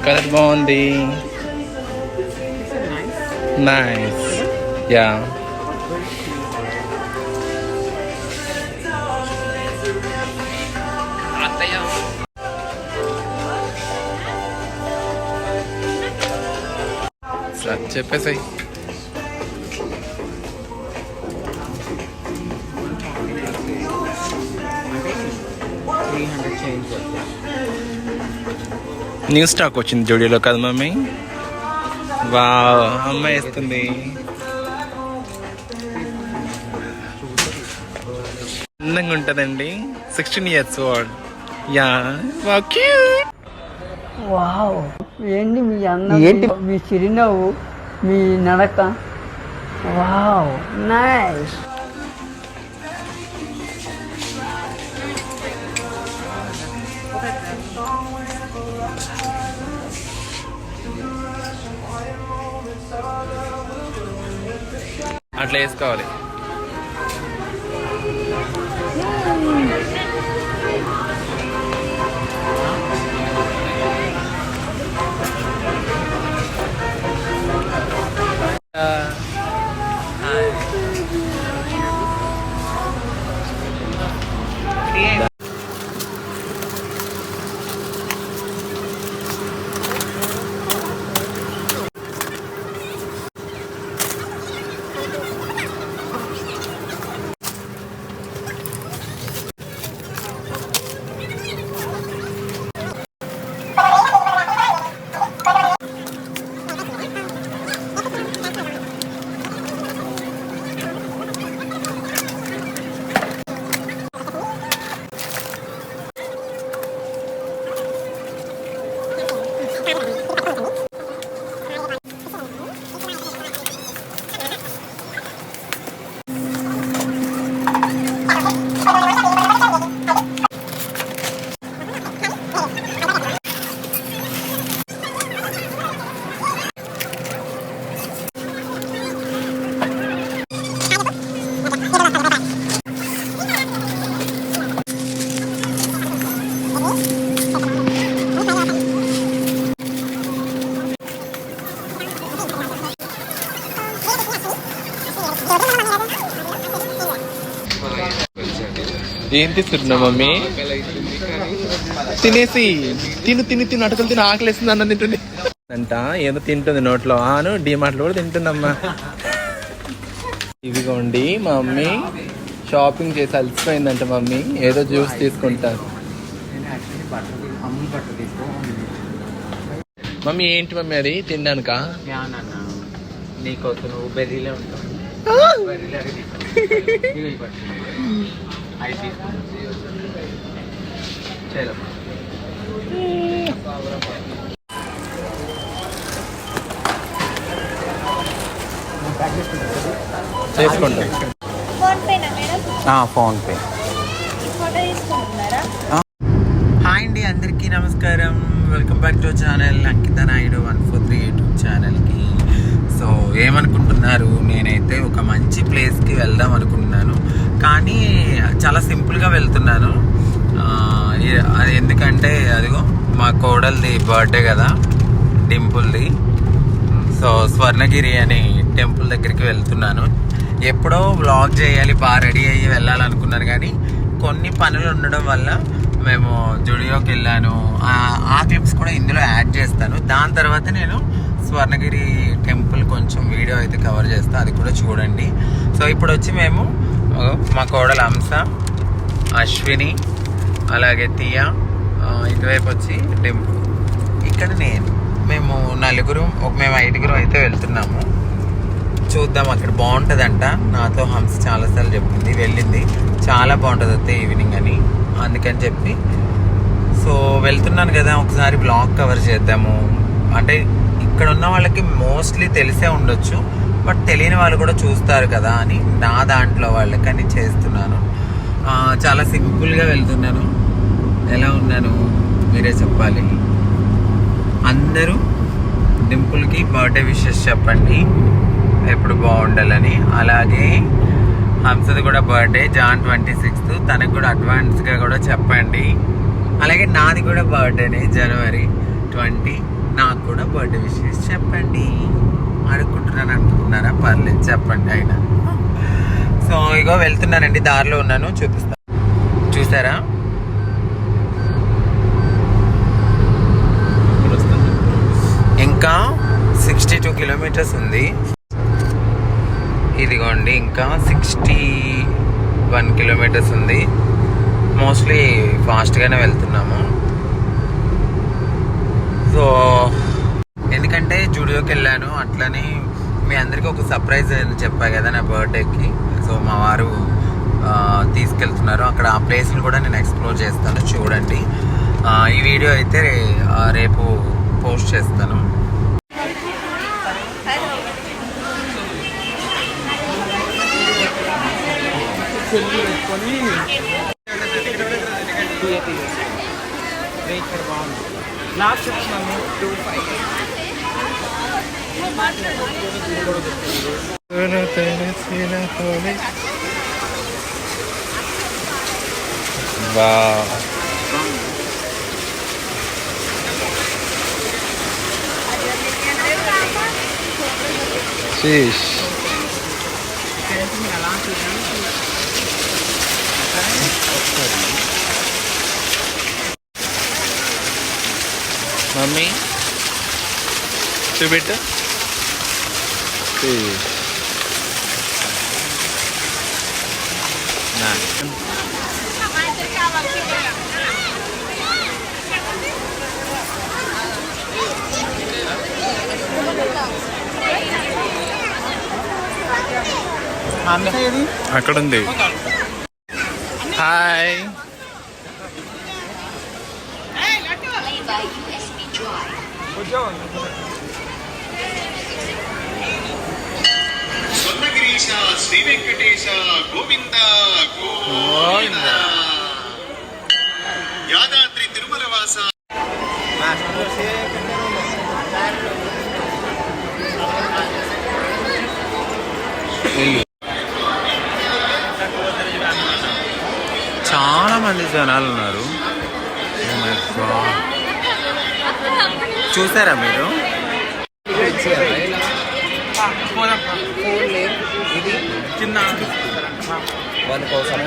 Wow colour బాగుంది nice యా చెప్పేసాయి న్యూ స్టాక్ వచ్చింది జోడీలో కదా మమ్మీ. వావ్ అమ్మాయి వేస్తుంది అందంగా ఉంటుందండి. సిక్స్టీన్ ఇయర్స్ ఓల్డ్ యా వా క్యూట్ వావ్. ఏంటి మీ అందం ఏంటి? మీ చిరునవ్వు మీ నడక? వావ్. నైస్ అట్లా వేసుకోవాలి. ఏం తీసుకుంటున్నావు మమ్మీ? తినేసి తిను తిని తిని అటుకులు తిని ఆకలిస్తుంది అన్న తింటుంది. అంట ఏదో తింటుంది నోట్లో. ఆను డిమార్ట్లో కూడా తింటుందమ్మా. ఇదిగోండి మా మమ్మీ షాపింగ్ చేసి అలసిపోయిందంట మమ్మీ. ఏదో జ్యూస్ తీసుకుంటాను నేను యాక్చువల్లీ బట్టలు అమ్ములు బట్టలు తీసుకో మమ్మీ ఏంటి మమ్మీ అది? తినడానికా? నాన్న నీకోసం నువ్వు బెర్రీలే ఉంటావు. అవి తీసుకో. ఇదిగో ఈ బట్టలు. అవి తీసుకుంటాం చేయాలమ్మా చేసుకుంటాం ఫోన్ పేనా మేడం ఫోన్పే ఫోటో తీసుకుంటున్నారా? హాయ్ అండి అందరికీ నమస్కారం. Welcome back to channel. Ankita Naidu one four three YouTube ఛానల్కి. సో ఏమనుకుంటున్నారు? నేనైతే ఒక మంచి ప్లేస్కి వెళ్దాం అనుకుంటున్నాను. కానీ చాలా సింపుల్గా వెళ్తున్నాను. అది ఎందుకంటే అదిగో మా కోడల్ది బర్త్డే కదా డింపుల్ది. సో స్వర్ణగిరి అని టెంపుల్ దగ్గరికి వెళ్తున్నాను. ఎప్పుడో వ్లాగ్ చేయాలి బాగా రెడీ అయ్యి వెళ్ళాలనుకున్నాను కానీ కొన్ని పనులు ఉండడం వల్ల మేము జుడియోకి వెళ్ళాను. ఆ- క్లిప్స్ కూడా ఇందులో యాడ్ చేస్తాను. దాని తర్వాత నేను స్వర్ణగిరి టెంపుల్ కొంచెం వీడియో అయితే కవర్ చేస్తాను అది కూడా చూడండి. సో ఇప్పుడు వచ్చి మేము మా కోడల హంస అశ్విని అలాగే తియా ఇటువైపు వచ్చి టెంపుల్ ఇక్కడ నేను మేము నలుగురు ఒక మేము ఐదుగురు అయితే వెళ్తున్నాము. చూద్దాం అక్కడ బాగుంటుందంట. నాతో హంస చాలాసార్లు చెప్పింది వెళ్ళింది. చాలా బాగుంటుంది అయితే ఈవినింగ్ అని అందుకని చెప్పి. సో వెళ్తున్నాను కదా ఒకసారి బ్లాగ్ కవర్ చేద్దాము. అంటే ఇక్కడ ఉన్న వాళ్ళకి మోస్ట్లీ తెలిసే ఉండొచ్చు. బట్ తెలియని వాళ్ళు కూడా చూస్తారు కదా అని నా దాంట్లో వాళ్ళకని చేస్తున్నాను. చాలా సింపుల్గా వెళ్తున్నాను. ఎలా ఉన్నాను? మీరే చెప్పాలి. అందరూ డింపుల్కి బర్త్డే విషెస్ చెప్పండి. ఎప్పుడు బాగుండాలని. అలాగే హంసది కూడా బర్త్డే జాన్ ట్వంటీ సిక్స్త్. తనకు కూడా అడ్వాన్స్గా కూడా చెప్పండి. అలాగే నాది కూడా బర్త్డేనే జనవరి ట్వంటీ. నాకు కూడా బర్త్డే విషెస్ చెప్పండి. అడుక్కుంటున్నాను అనుకుంటున్నారా? పర్లేదు చెప్పండి ఆయన. సో ఇగో వెళ్తున్నానండి దారిలో ఉన్నాను చూపిస్తాను చూసారా? ఇంకా సిక్స్టీ టూ కిలోమీటర్స్ ఉంది. ఇదిగోండి ఇంకా సిక్స్టీ వన్ కిలోమీటర్స్ ఉంది. మోస్ట్లీ ఫాస్ట్గానే వెళ్తున్నాము. సో ఎందుకంటే జూడియోకి వెళ్ళాను అట్లనే మీ అందరికీ ఒక సర్ప్రైజ్ అని చెప్పా కదా నా బర్త్డేకి సో మా వారు తీసుకెళ్తున్నారు అక్కడ ఆ ప్లేస్ని కూడా నేను ఎక్స్ప్లోర్ చేస్తాను చూడండి ఈ వీడియో అయితే రేపు పోస్ట్ చేస్తాను వావ్ శీష్ మమ్మీ చూపెట్టు శీష్ నా అక్కడ ఉంది హాయ్ స్వర్ణగిరీశ శ్రీ వెంకటేశ గోవింద గోవింద. యాదాద్రి తిరుమల వాస. చాలా మంది జనాలు ఉన్నారు. Oh my ఇది చిన్న వాళ్ళ కోసం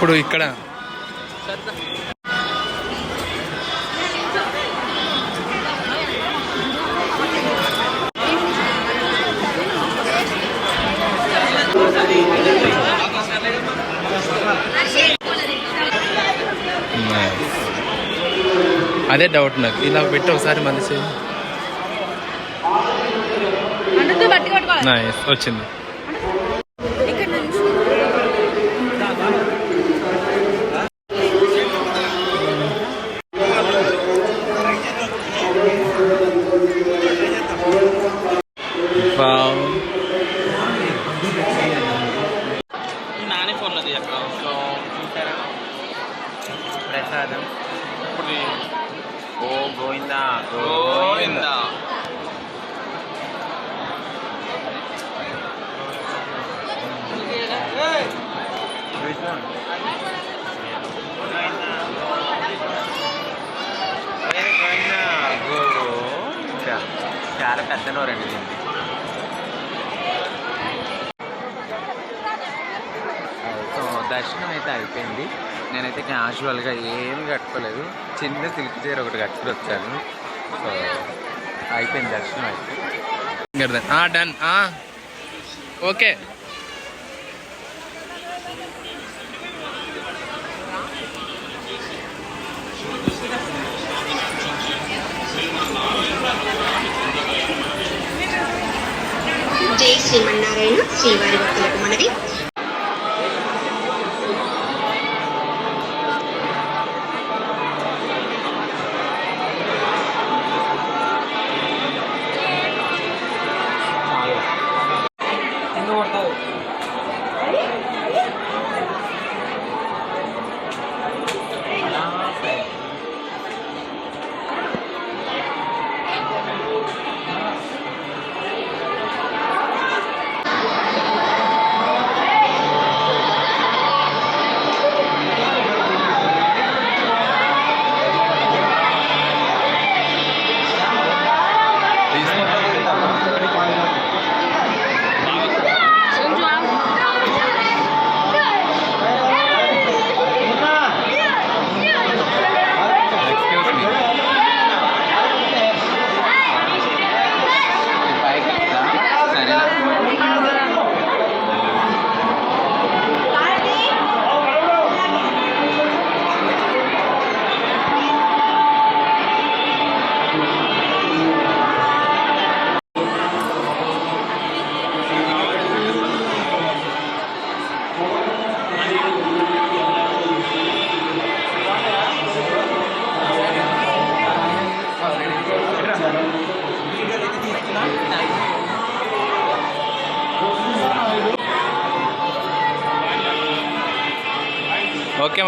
ఇప్పుడు ఇక్కడ. అదే డౌట్ నాకు. ఇలా పెట్టి ఒకసారి నైస్ వచ్చింది. చాలా పెద్ద నోరండి దీనికి సో దర్శనం అయితే అయిపోయింది. నేనైతే క్యాజువల్గా ఏమి కట్టుకోలేదు. చిన్న సిల్క్ చీర ఒకటి కట్టుకుని వచ్చాను. సో అయిపోయింది దర్శనం అయితే డన్ ఓకే. జై శ్రీమన్నారాయణ శ్రీవారి భక్తులకు మనది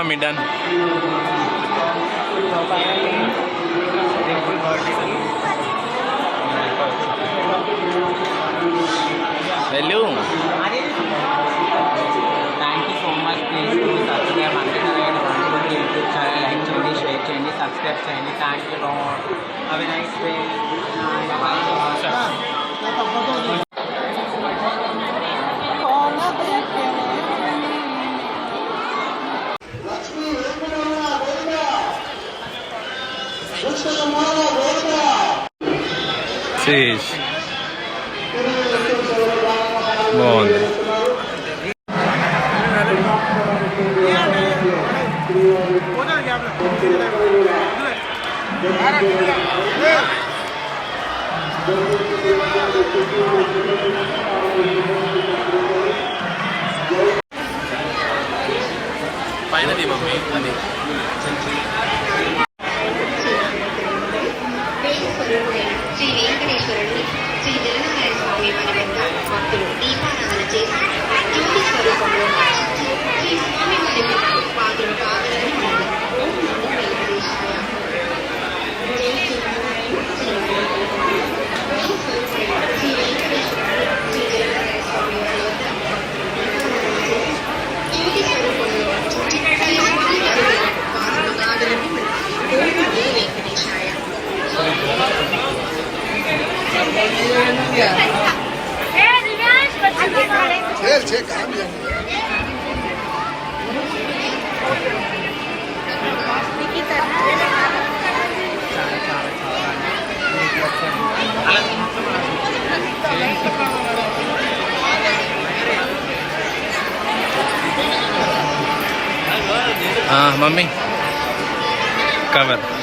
Mama Mindan. Seis. Nove. పైన మమ్మీ అది हाँ मम्मी। कवर।